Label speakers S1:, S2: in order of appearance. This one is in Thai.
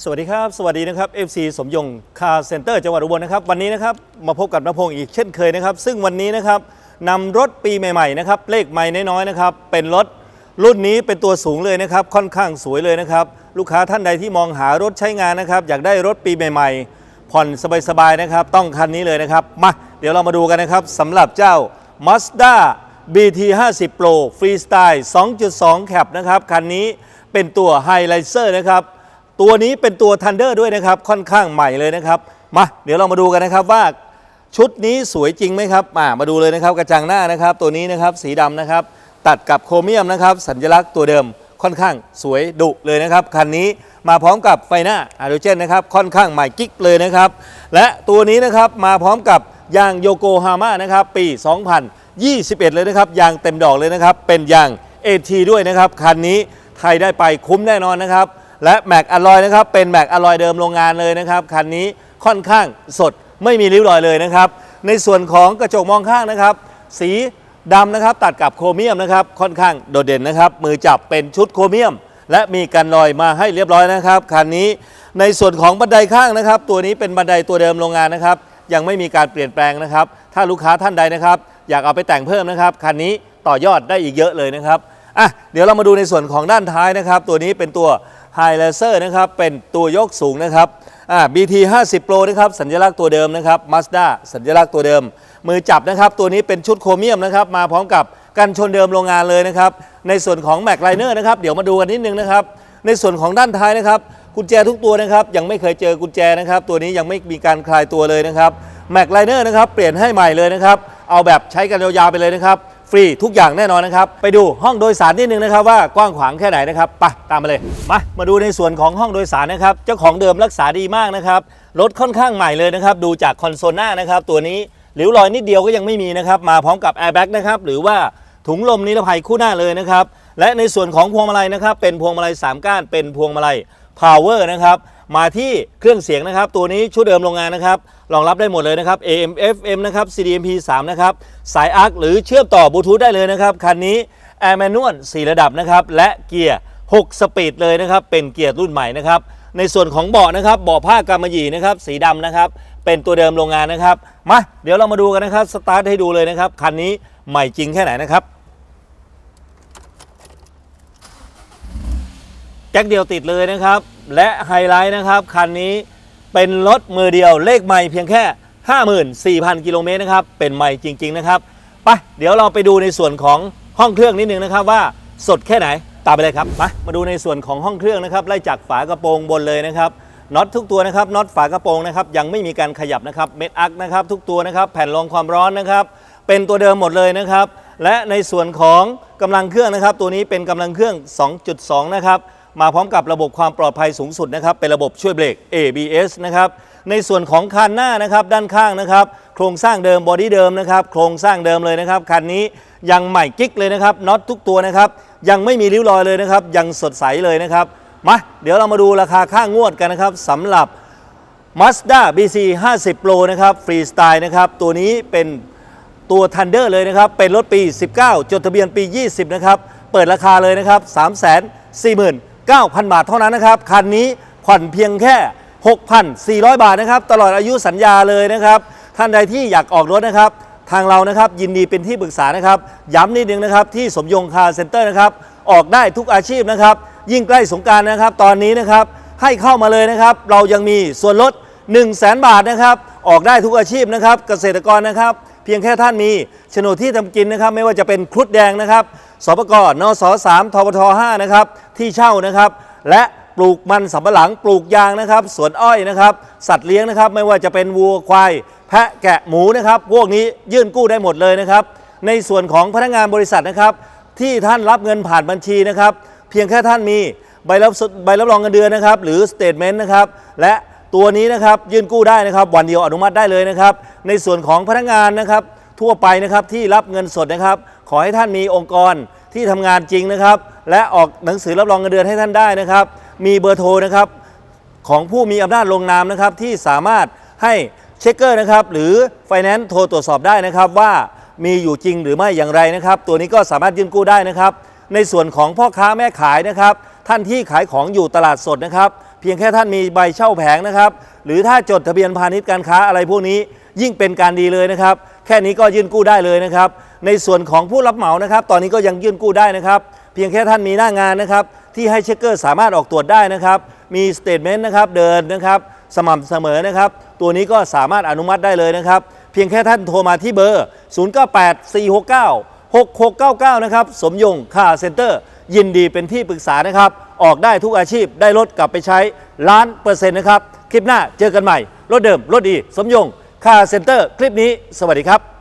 S1: สวัสดีครับ สวัสดีนะครับ FC สมยงคาร์เซ็นเตอร์จังหวัดอุบลนะครับ วันนี้นะครับมาพบกับนพงศ์อีกเช่นเคยนะครับ ซึ่งวันนี้นะครับนำรถปีใหม่ๆนะครับเลขใหม่น้อยๆนะครับ เป็นรถรุ่นนี้เป็นตัวสูงเลยนะครับ ค่อนข้างสวยเลยนะครับ ลูกค้าท่านใดที่มองหารถใช้งานนะครับ อยากได้รถปีใหม่ๆ ผ่อนสบายๆนะครับ ต้องคันนี้เลยนะครับ มาเดี๋ยวเรามาดูกันนะครับสำหรับเจ้า Mazda BT 50 Pro Freestyle 2.2 Cap นะครับคันนี้เป็นตัว High r i s e r นะครับ ตัวนี้เป็นตัว Thunder ด้วยนะครับ ค่อนข้างใหม่เลยนะครับ มาเดี๋ยวเรามาดูกันนะครับว่าชุดนี้สวยจริงไหมครับมามาดูเลยนะครับกระจังหน้านะครับ ตัวนี้นะครับสีดำนะครับ ตัดกับโครเมียมนะครับ สัญลักษณ์ตัวเดิมค่อนข้างสวยดุเลยนะครับคันนี้มาพร้อมกับไฟหน้าอะโดรเจนนะครับค่อนข้างใหม่กิ๊กเลยนะครับ และตัวนี้นะครับมาพร้อมกับยางโยโกฮาม่านะครับปี 2021 เลยนะครับยางเต็มดอกเลยนะครับ เป็นยาง AT ด้วยนะครับคันนี้ใครได้ไปคุ้มแน่นอนนะครับ และแม็กอลลอยนะครับเป็นแม็กอลลอยเดิมโรงงานเลยนะครับคันนี้ค่อนข้างสดไม่มีริ้วรอยเลยนะครับ ในส่วนของกระจกมองข้างนะครับ สีดำนะครับตัดกับโครเมียมนะครับค่อนข้างโดดเด่นนะครับ มือจับเป็นชุดโครเมียม และมีกันรอยมาให้เรียบร้อยนะครับคันนี้ในส่วนของบันไดข้างนะครับ ตัวนี้เป็นบันไดตัวเดิมโรงงานนะครับ ยังไม่มีการเปลี่ยนแปลงนะครับ ถ้าลูกค้าท่านใดนะครับ อยากเอาไปแต่งเพิ่มนะครับคันนี้ต่อยอดได้อีกเยอะเลยนะครับ อะเดี๋ยวเรามาดูในส่วนของด้านท้ายนะครับ ตัวนี้เป็นตัว High l a s e r นะครับ เป็นตัวยกสูงนะครับอ่า BT 50 Pro นะครับ สัญลักษณ์ตัวเดิมนะครับ Mazda สัญลักษณ์ตัวเดิม มือจับนะครับ ตัวนี้เป็นชุดโครเมียมนะครับ มาพร้อมกับกันชนเดิมโรงงานเลยนะครับ ในส่วนของ Mac Liner นะครับ เดี๋ยวมาดูกันนิดนึงนะครับ ในส่วนของด้านท้ายนะครับ กุญแจทุกตัวนะครับ ยังไม่เคยเจอกุญแจนะครับ ตัวนี้ยังไม่มีการคลายตัวเลยนะครับ Mac Liner นะครับ เปลี่ยนให้ใหม่เลยนะครับ เอาแบบใช้กันยาวๆไปเลยนะครับ ฟรีทุกอย่างแน่นอนนะครับ ไปดูห้องโดยสารนิดนึงนะครับว่ากว้างขวางแค่ไหนนะครับไปตามมาเลยมามาดูในส่วนของห้องโดยสารนะครับเจ้าของเดิมรักษาดีมากนะครับรถค่อนข้างใหม่เลยนะครับดูจากคอนโซลหน้านะครับตัวนี้หลิวรอยนิดเดียวก็ยังไม่มีนะครับมาพร้อมกับแอร์แบ็กนะครับหรือว่าถุงลมนิรภัยคู่หน้าเลยนะครับและในส่วนของพวงมาลัยนะครับเป็นพวงมาลัยสามก้านเป็นพวงมาลัย power นะครับ มาที่เครื่องเสียงนะครับ ตัวนี้ชุดเดิมโรงงานนะครับรองรับได้หมดเลยนะครับ AM FM นะครับ CDMP 3 นะครับ สายอาร์คหรือเชื่อมต่อบลูทูธได้เลยนะครับ คันนี้ Air Manual 4ระดับนะครับ และเกียร์ 6 สปีดเลยนะครับ เป็นเกียร์รุ่นใหม่นะครับ ในส่วนของเบาะนะครับเบาะผ้ากำมะหยี่นะครับ สีดำนะครับ เป็นตัวเดิมโรงงานนะครับ มา เดี๋ยวเรามาดูกันนะครับ สตาร์ทให้ดูเลยนะครับ คันนี้ใหม่จริงแค่ไหนนะครับแจ็คเดียวติดเลยนะครับ และไฮไลท์นะครับ คันนี้เป็นรถมือเดียวเลขใหม่เพียงแค่ 54,000 กิโลเมตรนะครับ เป็นใหม่จริง ๆ นะครับไปเดี๋ยวเราไปดูในส่วนของห้องเครื่องนิดนึงนะครับว่าสดแค่ไหนตามไปเลยครับมามาดูในส่วนของห้องเครื่องนะครับไล่จากฝากระโปรงบนเลยนะครับน็อตทุกตัวนะครับน็อตฝากระโปรงนะครับยังไม่มีการขยับนะครับเม็ดอักนะครับทุกตัวนะครับแผ่นรองความร้อนนะครับเป็นตัวเดิมหมดเลยนะครับ และในส่วนของกำลังเครื่องนะครับ ตัวนี้เป็นกำลังเครื่อง 2.2 นะครับ มาพร้อมกับระบบความปลอดภัยสูงสุดนะครับ เป็นระบบช่วยเบรก ABS นะครับ ในส่วนของคันหน้านะครับด้านข้างนะครับ โครงสร้างเดิมบอดี้เดิมนะครับ โครงสร้างเดิมเลยนะครับ คันนี้ยังใหม่กิ๊กเลยนะครับน็อตทุกตัวนะครับ ยังไม่มีริ้วรอยเลยนะครับ ยังสดใสเลยนะครับ มา เดี๋ยวเรามาดูราคาค่างวดกันนะครับสำหรับ Mazda BC 50 Pro นะครับฟรีสไตล์นะครับ ตัวนี้เป็นตัว Thunder เลยนะครับ เป็นรถปี 19 จดทะเบียนปี 20 นะครับ เปิดราคาเลยนะครับ 9,000 บาทเท่านั้นนะครับ คันนี้ผ่อนเพียงแค่ 6,400 บาทนะครับ ตลอดอายุสัญญาเลยนะครับ ท่านใดที่อยากออกรถนะครับ ทางเรานะครับยินดีเป็นที่ปรึกษานะครับ ย้ำนิดนึงนะครับที่สมยงคาร์เซ็นเตอร์นะครับ ออกได้ทุกอาชีพนะครับ ยิ่งใกล้สงการนะครับ ตอนนี้นะครับให้เข้ามาเลยนะครับ เรายังมีส่วนลด 1 0 0 0 0แบาทนะครับ ออกได้ทุกอาชีพนะครับ เกษตรกรนะครับ เพียงแค่ท่านมีโฉนดที่ทำกินนะครับ ไม่ว่าจะเป็นครุฑแดงนะครับสปกนส3ทบท5นะครับที่เช่านะครับ และปลูกมันสำปะหลังปลูกยางนะครับสวนอ้อยนะครับ สัตว์เลี้ยงนะครับ ไม่ว่าจะเป็นวัวควาย แพะแกะหมูนะครับ พวกนี้ยื่นกู้ได้หมดเลยนะครับ ในส่วนของพนักงานบริษัทนะครับ ที่ท่านรับเงินผ่านบัญชีนะครับ เพียงแค่ท่านมีใบรับใบรับรองเงินเดือนนะครับ หรือสเตทเมนต์นะครับ และ ตัวนี้นะครับยื่นกู้ได้นะครับ วันเดียวอนุมัติได้เลยนะครับ ในส่วนของพนักงานนะครับ ทั่วไปนะครับที่รับเงินสดนะครับ ขอให้ท่านมีองค์กรที่ทำงานจริงนะครับ และออกหนังสือรับรองเงินเดือนให้ท่านได้นะครับ มีเบอร์โทรนะครับของผู้มีอำนาจลงนามนะครับที่สามารถให้เช็คเกอร์นะครับหรือไฟแนนซ์โทรตรวจสอบได้นะครับว่ามีอยู่จริงหรือไม่อย่างไรนะครับ ตัวนี้ก็สามารถยื่นกู้ได้นะครับ ในส่วนของพ่อค้าแม่ขายนะครับ ท่านที่ขายของอยู่ตลาดสดนะครับ เพียงแค่ท่านมีใบเช่าแผงนะครับ หรือถ้าจดทะเบียนพาณิชย์การค้าอะไรพวกนี้ ยิ่งเป็นการดีเลยนะครับ แค่นี้ก็ยื่นกู้ได้เลยนะครับ ในส่วนของผู้รับเหมานะครับ ตอนนี้ก็ยังยื่นกู้ได้นะครับ เพียงแค่ท่านมีหน้างานนะครับ ที่ให้เช็คเกอร์สามารถออกตรวจได้นะครับ มีสเตทเมนต์นะครับเดินนะครับ สม่ำเสมอนะครับ ตัวนี้ก็สามารถอนุมัติได้เลยนะครับ เพียงแค่ท่านโทรมาที่เบอร์08469 6699 นะครับ สมยงค่าเซ็นเตอร์ ยินดีเป็นที่ปรึกษานะครับ ออกได้ทุกอาชีพได้รถกลับไปใช้ล้านเปอร์เซ็นต์นะครับ คลิปหน้าเจอกันใหม่ รถเดิม รถดี สมยงค่าเซ็นเตอร์ คลิปนี้ สวัสดีครับ